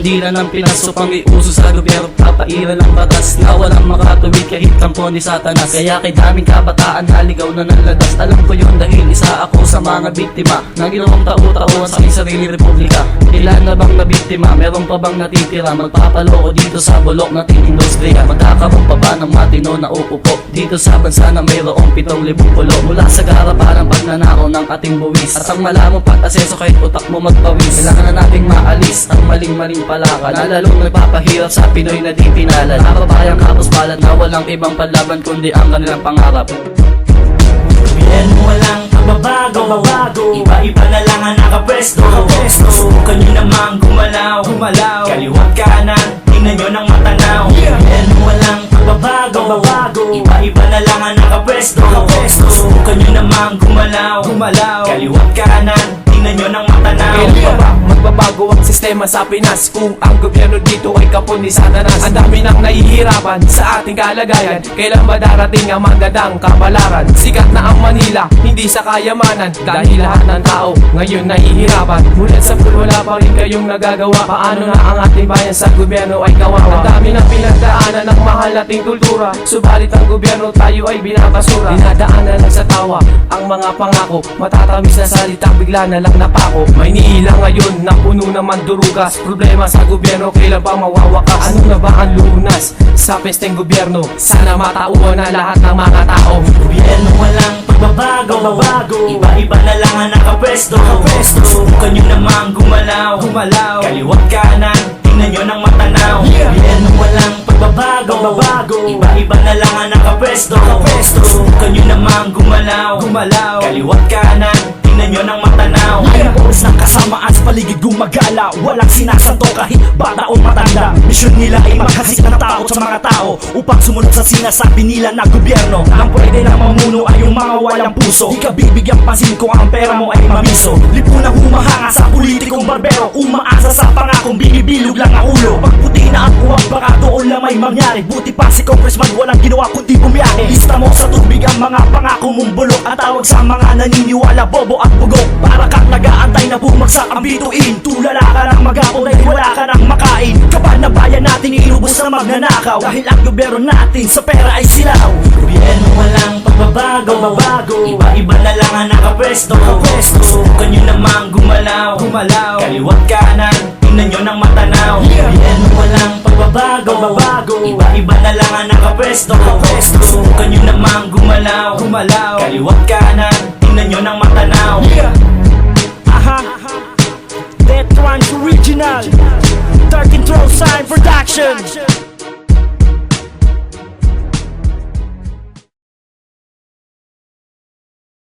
Tigilan ang pinasok pang iuso sa gobyerno. Papairan ng batas na walang makatuwid kahit kampo ni Satanas. Kaya kay daming kabataan haligaw na naladas Alam ko yun dahil isa ako sa mga biktima Na ginawang tao-taoan sa aking sarili republika Ilan na bang nabiktima? Meron pa bang natitira? Magpapaloko dito sa bulok nating industriya Magkakaroon pa ba ng matino na uupo? Dito sa bansa na mayroong pitong libong pulo Mula sa garapan ng pagnanakaw ng ating buwis At ang malamang pag-aseso kahit utak mo magpawis Kailangan na nating maalis ang maling-maling palakad Na lalong nagpapahirap sa Pinoy na di pinalad Kababayang kapos palad na walang ibang panlaban kundi ang kanilang pangarap Yan walang pagbabago Pagbabago. Iba-iba na lang ang nakapwesto Subukan nyo namang gumalaw Gumalaw. Kaliwat kanan, tingnan nyo ng matanaw Yeah. Yan walang pagbabago Pagbabago. Iba-iba na lang ang nakapwesto Nakapwesto. Subukan nyo namang gumalaw Gumalaw. Kaliwat kanan, tingnan nyo ng matanaw Kailan pa ba magbabago ang sistema sa Pinas. Kung ang gobyerno dito ay kapon ni Satanas Ang dami nang nahihirapan sa ating kalagayan. Kailan ba darating ang magandang kapalaran Sikat na ang Manila, hindi sa kayamanan Dahil lahat ng tao ngayon nahihirapan. Ngunit sa wala pa rin kayong nagagawa. Paano na ang ating bayan sa gobyerno ay kawawa? Ang dami ng pinagdaanan ng mahal nating kultura. Subalit ang gobyerno tayo ay binabasura. Dinadaanan lang sa tawa ang mga pangako. Matatamis na salita bigla na lang napako. May niilang ngayon na puno naman durugas Problema sa gobyerno kailan ba mawawakas Ano na ba ang lunas sa pesteng gobyerno Sana matauhan na lahat ng mga tao Gobyerno walang pagbabago Pagbabago. Iba-iba na lang ang nakapwesto. Subukan nyo namang gumalaw Gumalaw. Kaliwat kanan, tingnan nyo ng matanaw Yeah. Gobyerno walang pagbabago Pagbabago. Iba-iba na lang ang nakapwesto Nakapwesto. Subukan nyo namang gumalaw Gumalaw. Kaliwat kanan, tingnan nyo ng matanaw. Yeah. Oras ng kasamaan sa paligid gumagala. Walang sinasanto kahit bata o matanda. Misyon nila ay maghasik ng takot sa mga tao Upang sumunod sa sinasabi nila na gobyerno. Nang pwede na mamuno ay yung mga walang puso. Di ka bibigyang pansin kung ang pera mo ay mamiso. Lipunang humahanga sa politikong barbero. Umaasa sa pangakong binibilog lang ang ulo. Pagputi na ang uwag baka doon lang may mangyari Buti pa si congressman walang ginawa kundi bumiyahe. Lista mo sa tubig ang mga pangako mong bulok. At tawag sa mga naniniwala bobo at bugok Para kang nag-aantay na bumagsak ang bituin. Tulala ka ng maghapon dahil wala ka ng makain. Kapal na bayan natin inubos na magnanakaw. Dahil ang gobyerno natin sa pera ay silaw. Gobyerno walang pagbabago. Pagbabago. Iba-iba na lang ang nakapwesto. Nakapwesto. Subukan nyo namang gumalaw. Gumalaw. Kaliwat kanan, tingnan nyo ng matanaw. Yeah. Gobyerno walang pagbabago Pagbabago. Iba-iba na lang ang nakapwesto Nakapwesto. Subukan nyo namang gumalaw Gumalaw. Kaliwat kanan, tingnan nyo ng matanaw Yeah. Aha Death Runs Original 13 Throw Sign Production